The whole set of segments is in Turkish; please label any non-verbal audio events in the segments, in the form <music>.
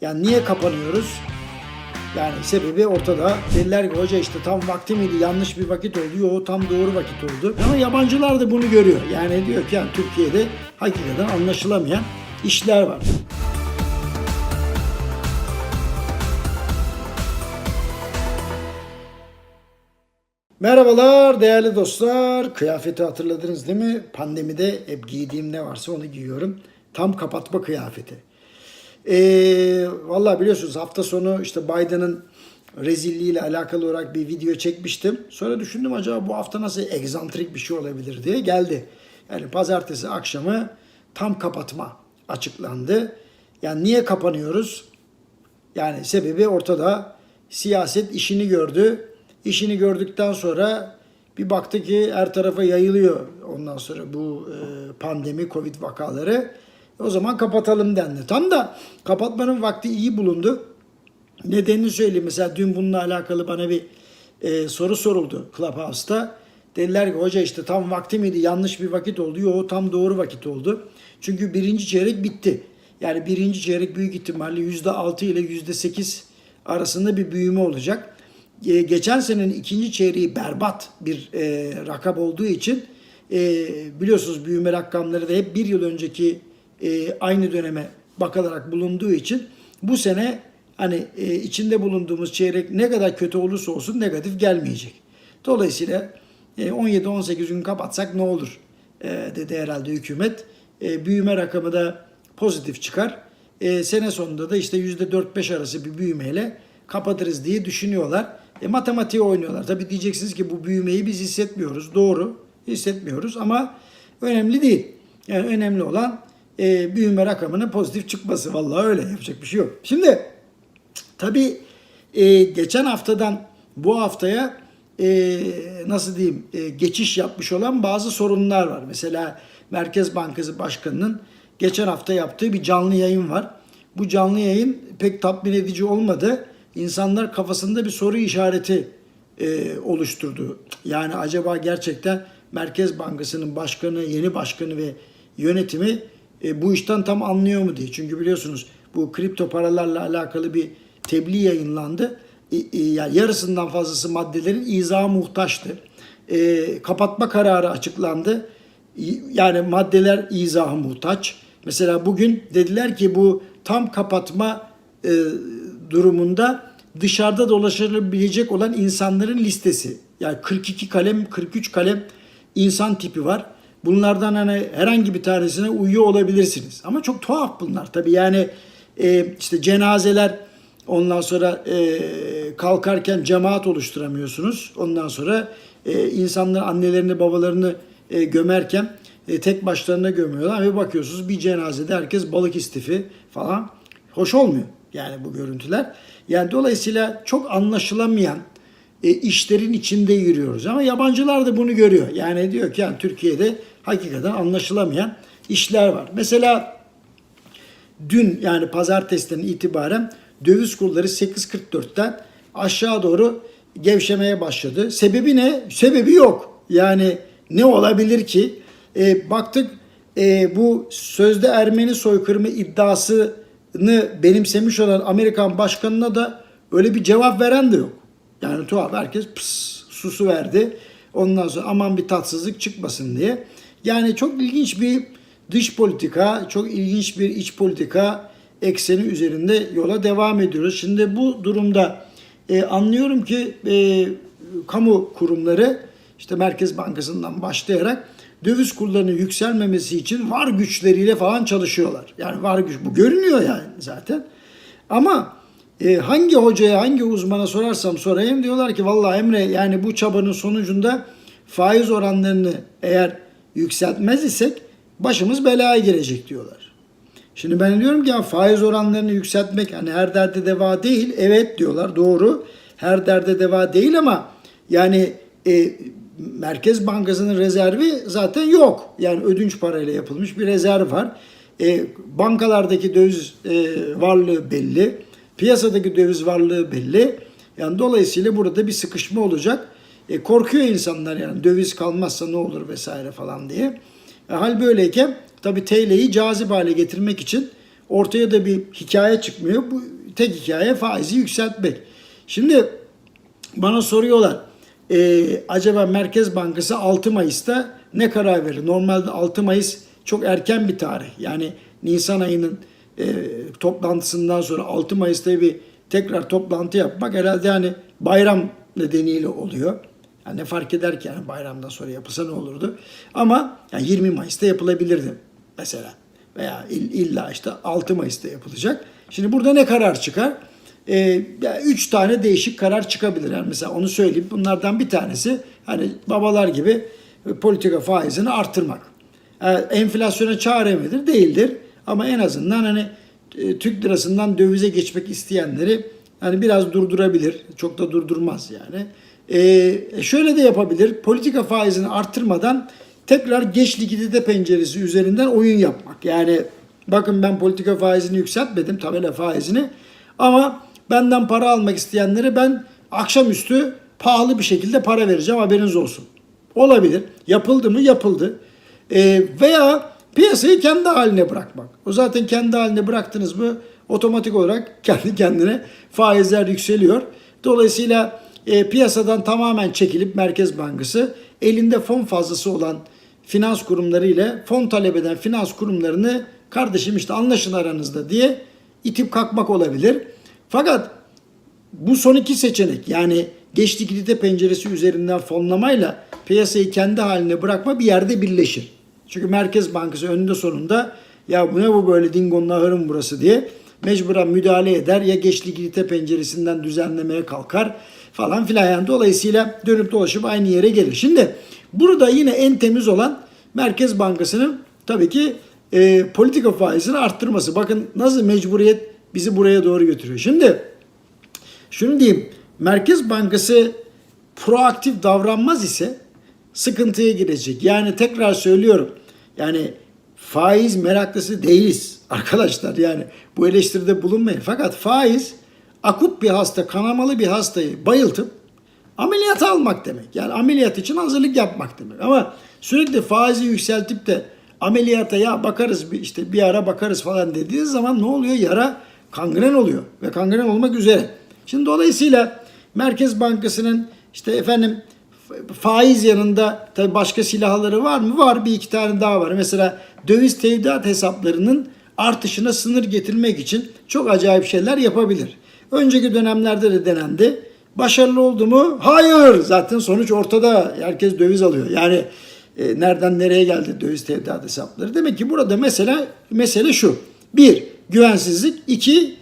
Yani niye kapanıyoruz? Yani sebebi ortada. Dediler ki hoca işte tam vakti miydi yanlış bir vakit oldu. Yo tam doğru vakit oldu. Ama yabancılar da bunu görüyor. Yani diyor ki yani Türkiye'de hakikaten anlaşılamayan işler var. Merhabalar değerli dostlar. Kıyafeti hatırladınız değil mi? Pandemide hep giydiğim ne varsa onu giyiyorum. Tam kapatma kıyafeti. Ee, Valla biliyorsunuz hafta sonu işte Biden'ın rezilliğiyle alakalı olarak bir video çekmiştim. Sonra düşündüm acaba bu hafta nasıl egzantrik bir şey olabilir diye geldi. Yani pazartesi akşamı tam kapatma açıklandı. Yani niye kapanıyoruz? Yani sebebi ortada. Siyaset işini gördü. İşini gördükten sonra bir baktı ki her tarafa yayılıyor ondan sonra bu e, pandemi, covid vakaları. O zaman kapatalım dendi. Tam da kapatmanın vakti iyi bulundu. Nedenini söyleyeyim. Mesela dün bununla alakalı bana bir e, soru soruldu Clubhouse'ta. Dediler ki hoca işte tam vakti miydi yanlış bir vakit oldu. Yo tam doğru vakit oldu. Çünkü birinci çeyrek bitti. Yani birinci çeyrek büyük ihtimalle %6 ile %8 arasında bir büyüme olacak. E, geçen senenin ikinci çeyreği berbat bir e, rakam olduğu için e, biliyorsunuz büyüme rakamları da hep bir yıl önceki e, aynı döneme bakılarak bulunduğu için bu sene hani e, içinde bulunduğumuz çeyrek ne kadar kötü olursa olsun negatif gelmeyecek. Dolayısıyla e, 17-18 gün kapatsak ne olur e, dedi herhalde hükümet. E, büyüme rakamı da pozitif çıkar. E, sene sonunda da işte %4-5 arası bir büyümeyle kapatırız diye düşünüyorlar. E, matematiği oynuyorlar. Tabii diyeceksiniz ki bu büyümeyi biz hissetmiyoruz. Doğru hissetmiyoruz ama önemli değil. Yani önemli olan e, büyüme rakamının pozitif çıkması. Vallahi öyle yapacak bir şey yok. Şimdi tabii e, geçen haftadan bu haftaya e, nasıl diyeyim e, geçiş yapmış olan bazı sorunlar var. Mesela Merkez Bankası Başkanı'nın geçen hafta yaptığı bir canlı yayın var. Bu canlı yayın pek tatmin edici olmadı. İnsanlar kafasında bir soru işareti e, oluşturdu. Yani acaba gerçekten Merkez Bankası'nın başkanı, yeni başkanı ve yönetimi e, bu işten tam anlıyor mu diye. Çünkü biliyorsunuz bu kripto paralarla alakalı bir tebliğ yayınlandı. E, e, yani yarısından fazlası maddelerin izahı muhtaçtı. E, kapatma kararı açıklandı. Yani maddeler izahı muhtaç. Mesela bugün dediler ki bu tam kapatma e, durumunda dışarıda dolaşabilecek olan insanların listesi. Yani 42 kalem, 43 kalem insan tipi var. Bunlardan hani herhangi bir tanesine uyuyor olabilirsiniz. Ama çok tuhaf bunlar. Tabii yani e, işte cenazeler ondan sonra e, kalkarken cemaat oluşturamıyorsunuz. Ondan sonra e, insanlar annelerini babalarını e, gömerken e, tek başlarına gömüyorlar. Ve bakıyorsunuz bir cenazede herkes balık istifi falan. Hoş olmuyor yani bu görüntüler. Yani dolayısıyla çok anlaşılamayan e, işlerin içinde yürüyoruz. Ama yabancılar da bunu görüyor. Yani diyor ki yani Türkiye'de hakikaten anlaşılamayan işler var. Mesela dün yani pazartesiden itibaren döviz kurları 8.44'ten aşağı doğru gevşemeye başladı. Sebebi ne? Sebebi yok. Yani ne olabilir ki? E, baktık e, bu sözde Ermeni soykırımı iddiasını benimsemiş olan Amerikan başkanına da öyle bir cevap veren de yok. Yani tuhaf herkes pıs susu verdi. Ondan sonra aman bir tatsızlık çıkmasın diye. Yani çok ilginç bir dış politika, çok ilginç bir iç politika ekseni üzerinde yola devam ediyoruz. Şimdi bu durumda e, anlıyorum ki e, kamu kurumları işte Merkez Bankası'ndan başlayarak döviz kurlarının yükselmemesi için var güçleriyle falan çalışıyorlar. Yani var güç bu görünüyor yani zaten. Ama e, hangi hocaya, hangi uzmana sorarsam sorayım diyorlar ki vallahi Emre yani bu çabanın sonucunda faiz oranlarını eğer yükseltmez isek başımız belaya girecek diyorlar. Şimdi ben diyorum ki ya faiz oranlarını yükseltmek hani her derde deva değil. Evet diyorlar doğru. Her derde deva değil ama yani e, Merkez Bankası'nın rezervi zaten yok. Yani ödünç parayla yapılmış bir rezerv var. E, bankalardaki döviz e, varlığı belli. Piyasadaki döviz varlığı belli. Yani dolayısıyla burada bir sıkışma olacak. E, korkuyor insanlar yani döviz kalmazsa ne olur vesaire falan diye. E, hal böyleyken tabi TL'yi cazip hale getirmek için Ortaya da bir hikaye çıkmıyor. Bu tek hikaye faizi yükseltmek. Şimdi bana soruyorlar. e, acaba Merkez Bankası 6 Mayıs'ta ne karar verir? Normalde 6 Mayıs çok erken bir tarih. Yani Nisan ayının e, toplantısından sonra 6 Mayıs'ta bir tekrar toplantı yapmak herhalde yani bayram nedeniyle oluyor. Yani ne fark eder ki yani bayramdan sonra yapılsa ne olurdu? Ama yani 20 Mayıs'ta yapılabilirdi mesela. Veya ill- illa işte 6 Mayıs'ta yapılacak. Şimdi burada ne karar çıkar? Ya üç tane değişik karar çıkabilir. Yani mesela onu söyleyeyim. Bunlardan bir tanesi hani babalar gibi e, politika faizini arttırmak. E, enflasyona çare midir? Değildir. Ama en azından hani e, Türk lirasından dövize geçmek isteyenleri hani biraz durdurabilir. Çok da durdurmaz yani. E, şöyle de yapabilir. Politika faizini arttırmadan tekrar geç likidite penceresi üzerinden oyun yapmak. Yani bakın ben politika faizini yükseltmedim, tabela faizini. Ama benden para almak isteyenlere ben akşamüstü pahalı bir şekilde para vereceğim haberiniz olsun. Olabilir. Yapıldı mı? Yapıldı. Ee, veya piyasayı kendi haline bırakmak. O zaten kendi haline bıraktınız mı otomatik olarak <laughs> kendi kendine faizler yükseliyor. Dolayısıyla e, piyasadan tamamen çekilip Merkez Bankası elinde fon fazlası olan finans kurumları ile fon talep eden finans kurumlarını kardeşim işte anlaşın aranızda diye itip kalkmak olabilir. Fakat bu son iki seçenek yani geç likidite penceresi üzerinden fonlamayla piyasayı kendi haline bırakma bir yerde birleşir. Çünkü Merkez Bankası önünde sonunda ya bu ne bu böyle dingonun ahırı burası diye mecburen müdahale eder ya geç likidite penceresinden düzenlemeye kalkar falan filan. Yani dolayısıyla dönüp dolaşıp aynı yere gelir. Şimdi burada yine en temiz olan Merkez Bankası'nın tabii ki e, politika faizini arttırması. Bakın nasıl mecburiyet bizi buraya doğru götürüyor. Şimdi şunu diyeyim. Merkez Bankası proaktif davranmaz ise sıkıntıya girecek. Yani tekrar söylüyorum. Yani faiz meraklısı değiliz arkadaşlar. Yani bu eleştiride bulunmayın. Fakat faiz akut bir hasta, kanamalı bir hastayı bayıltıp ameliyata almak demek. Yani ameliyat için hazırlık yapmak demek. Ama sürekli faizi yükseltip de ameliyata ya bakarız bir işte bir ara bakarız falan dediğiniz zaman ne oluyor? Yara kangren oluyor ve kangren olmak üzere. Şimdi dolayısıyla Merkez Bankası'nın işte efendim faiz yanında tabii başka silahları var mı? Var bir iki tane daha var. Mesela döviz tevdiat hesaplarının artışına sınır getirmek için çok acayip şeyler yapabilir. Önceki dönemlerde de denendi. Başarılı oldu mu? Hayır. Zaten sonuç ortada. Herkes döviz alıyor. Yani e, nereden nereye geldi döviz tevdiat hesapları? Demek ki burada mesela mesele şu. Bir, güvensizlik. iki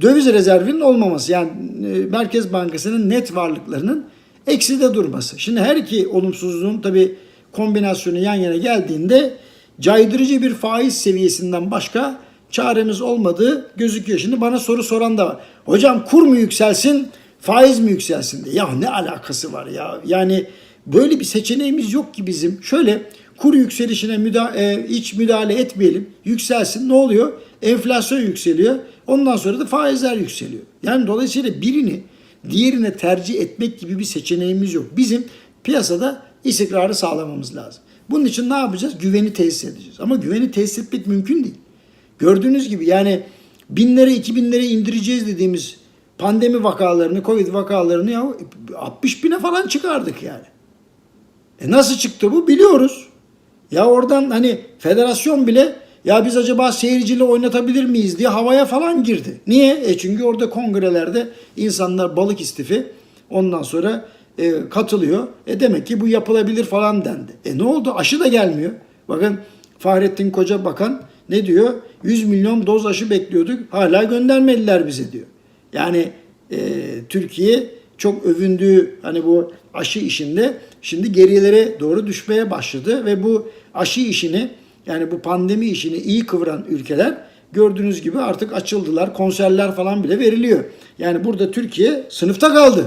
döviz rezervinin olmaması. Yani e, Merkez Bankası'nın net varlıklarının ekside durması. Şimdi her iki olumsuzluğun tabi kombinasyonu yan yana geldiğinde caydırıcı bir faiz seviyesinden başka çaremiz olmadığı gözüküyor. Şimdi bana soru soran da var. Hocam kur mu yükselsin, faiz mi yükselsin diye. Ya ne alakası var ya? Yani böyle bir seçeneğimiz yok ki bizim. Şöyle kur yükselişine müda e, hiç müdahale etmeyelim. Yükselsin. Ne oluyor? Enflasyon yükseliyor. Ondan sonra da faizler yükseliyor. Yani dolayısıyla birini diğerine tercih etmek gibi bir seçeneğimiz yok. Bizim piyasada istikrarı sağlamamız lazım. Bunun için ne yapacağız? Güveni tesis edeceğiz. Ama güveni tesis etmek mümkün değil. Gördüğünüz gibi yani binlere, iki binlere indireceğiz dediğimiz pandemi vakalarını, covid vakalarını ya 60 bine falan çıkardık yani. E nasıl çıktı bu? Biliyoruz. Ya oradan hani federasyon bile ya biz acaba seyirciyle oynatabilir miyiz diye havaya falan girdi. Niye? E çünkü orada kongrelerde insanlar balık istifi ondan sonra e, katılıyor. E demek ki bu yapılabilir falan dendi. E ne oldu? Aşı da gelmiyor. Bakın Fahrettin Koca Bakan ne diyor? 100 milyon doz aşı bekliyorduk. Hala göndermediler bize diyor. Yani e, Türkiye çok övündüğü hani bu aşı işinde şimdi gerilere doğru düşmeye başladı ve bu aşı işini yani bu pandemi işini iyi kıvıran ülkeler gördüğünüz gibi artık açıldılar. Konserler falan bile veriliyor. Yani burada Türkiye sınıfta kaldı.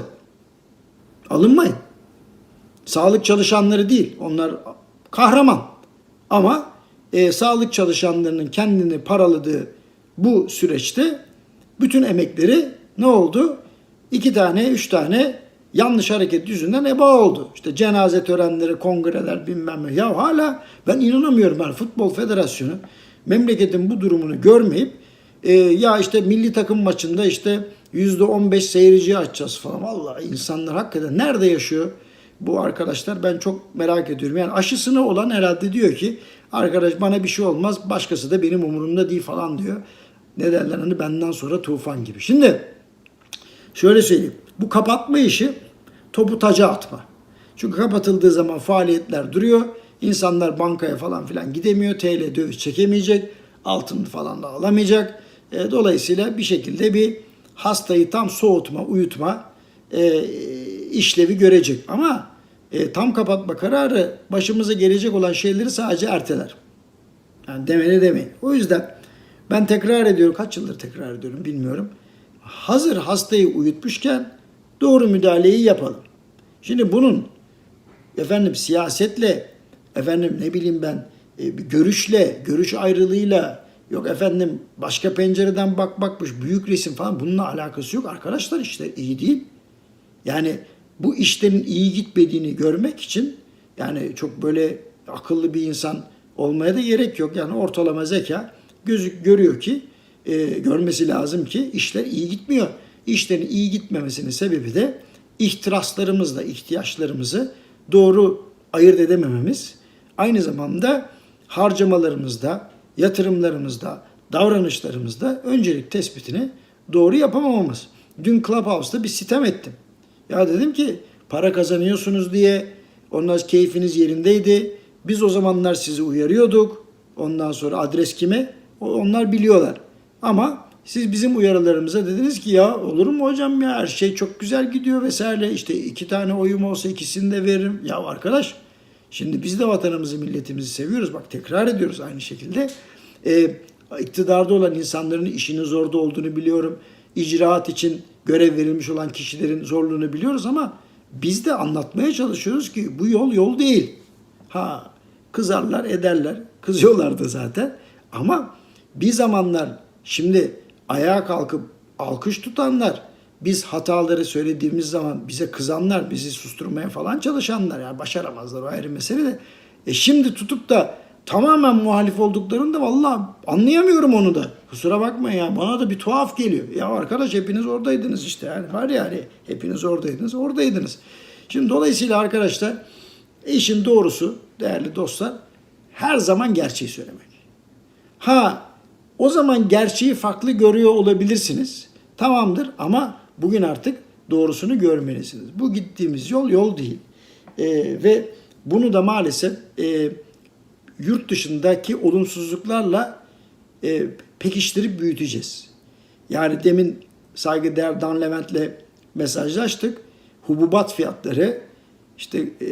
Alınmayın. Sağlık çalışanları değil. Onlar kahraman. Ama e, sağlık çalışanlarının kendini paraladığı bu süreçte bütün emekleri ne oldu? İki tane, üç tane yanlış hareket yüzünden eba oldu. İşte cenaze törenleri, kongreler bilmem ne. Ya hala ben inanamıyorum ben Futbol Federasyonu memleketin bu durumunu görmeyip e, ya işte milli takım maçında işte %15 seyirciyi açacağız falan. Vallahi insanlar hakikaten nerede yaşıyor bu arkadaşlar ben çok merak ediyorum. Yani aşısını olan herhalde diyor ki arkadaş bana bir şey olmaz başkası da benim umurumda değil falan diyor. Ne derler hani benden sonra tufan gibi. Şimdi şöyle söyleyeyim. Bu kapatma işi topu taca atma. Çünkü kapatıldığı zaman faaliyetler duruyor. İnsanlar bankaya falan filan gidemiyor. TL döviz çekemeyecek. Altın falan da alamayacak. E, dolayısıyla bir şekilde bir hastayı tam soğutma, uyutma e, işlevi görecek. Ama e, tam kapatma kararı başımıza gelecek olan şeyleri sadece erteler. Yani demeli demeyin. O yüzden ben tekrar ediyorum. Kaç yıldır tekrar ediyorum bilmiyorum. Hazır hastayı uyutmuşken doğru müdahaleyi yapalım. Şimdi bunun efendim siyasetle efendim ne bileyim ben e, görüşle, görüş ayrılığıyla yok efendim başka pencereden bak bakmış büyük resim falan bununla alakası yok. Arkadaşlar işte iyi değil. Yani bu işlerin iyi gitmediğini görmek için yani çok böyle akıllı bir insan olmaya da gerek yok. Yani ortalama zeka gözük görüyor ki e, görmesi lazım ki işler iyi gitmiyor. İşlerin iyi gitmemesinin sebebi de ihtiraslarımızla ihtiyaçlarımızı doğru ayırt edemememiz. Aynı zamanda harcamalarımızda, yatırımlarımızda, davranışlarımızda öncelik tespitini doğru yapamamamız. Dün Clubhouse'da bir sitem ettim. Ya dedim ki para kazanıyorsunuz diye ondan keyfiniz yerindeydi. Biz o zamanlar sizi uyarıyorduk. Ondan sonra adres kime? Onlar biliyorlar. Ama siz bizim uyarılarımıza dediniz ki ya olur mu hocam ya her şey çok güzel gidiyor vesaire. İşte iki tane oyum olsa ikisini de veririm. Ya arkadaş şimdi biz de vatanımızı milletimizi seviyoruz. Bak tekrar ediyoruz aynı şekilde. Ee, iktidarda olan insanların işinin zorda olduğunu biliyorum. İcraat için görev verilmiş olan kişilerin zorluğunu biliyoruz ama biz de anlatmaya çalışıyoruz ki bu yol yol değil. Ha kızarlar ederler. Kızıyorlar da zaten. Ama bir zamanlar şimdi ayağa kalkıp alkış tutanlar, biz hataları söylediğimiz zaman bize kızanlar, bizi susturmaya falan çalışanlar yani başaramazlar o ayrı mesele de. E şimdi tutup da tamamen muhalif olduklarında vallahi anlayamıyorum onu da. Kusura bakmayın ya bana da bir tuhaf geliyor. Ya arkadaş hepiniz oradaydınız işte yani var ya hani hepiniz oradaydınız oradaydınız. Şimdi dolayısıyla arkadaşlar işin doğrusu değerli dostlar her zaman gerçeği söylemek. Ha o zaman gerçeği farklı görüyor olabilirsiniz. Tamamdır ama bugün artık doğrusunu görmelisiniz. Bu gittiğimiz yol yol değil. Ee, ve bunu da maalesef e, yurt dışındaki olumsuzluklarla e, pekiştirip büyüteceğiz. Yani demin saygıdeğer Dan Levent'le mesajlaştık. Hububat fiyatları, işte e,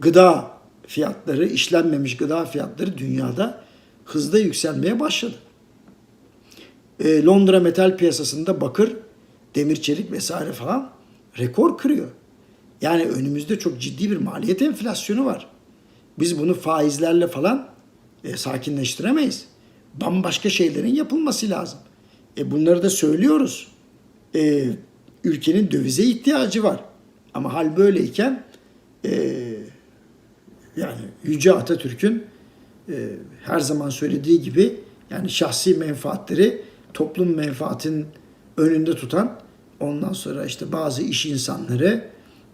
gıda fiyatları, işlenmemiş gıda fiyatları dünyada hızla yükselmeye başladı. E, Londra metal piyasasında bakır, demir çelik vesaire falan rekor kırıyor. Yani önümüzde çok ciddi bir maliyet enflasyonu var. Biz bunu faizlerle falan e, sakinleştiremeyiz. Bambaşka şeylerin yapılması lazım. E, bunları da söylüyoruz. E, ülkenin dövize ihtiyacı var. Ama hal böyleyken e, yani Yüce Atatürk'ün e, her zaman söylediği gibi yani şahsi menfaatleri toplum menfaatin önünde tutan ondan sonra işte bazı iş insanları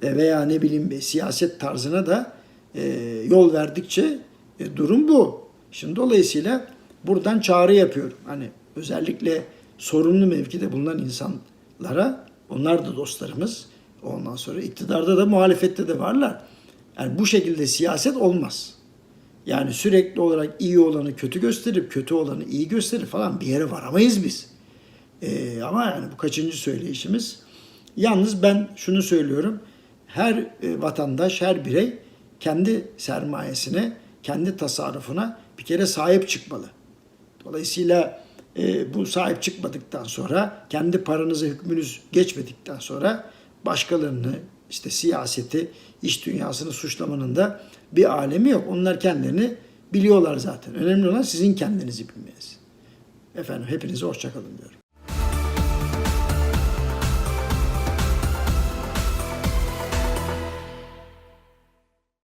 veya ne bileyim siyaset tarzına da e, yol verdikçe e, durum bu. Şimdi dolayısıyla buradan çağrı yapıyorum. Hani özellikle sorumlu mevkide bulunan insanlara onlar da dostlarımız. Ondan sonra iktidarda da muhalefette de varlar. Yani bu şekilde siyaset olmaz. Yani sürekli olarak iyi olanı kötü gösterip kötü olanı iyi gösterip falan bir yere varamayız biz. Ee, ama yani bu kaçıncı söyleyişimiz. Yalnız ben şunu söylüyorum. Her e, vatandaş, her birey kendi sermayesine, kendi tasarrufuna bir kere sahip çıkmalı. Dolayısıyla e, bu sahip çıkmadıktan sonra, kendi paranıza hükmünüz geçmedikten sonra başkalarını, işte siyaseti, iş dünyasını suçlamanın da bir alemi yok. Onlar kendilerini biliyorlar zaten. Önemli olan sizin kendinizi bilmeniz. Efendim hepinize hoşçakalın diyorum.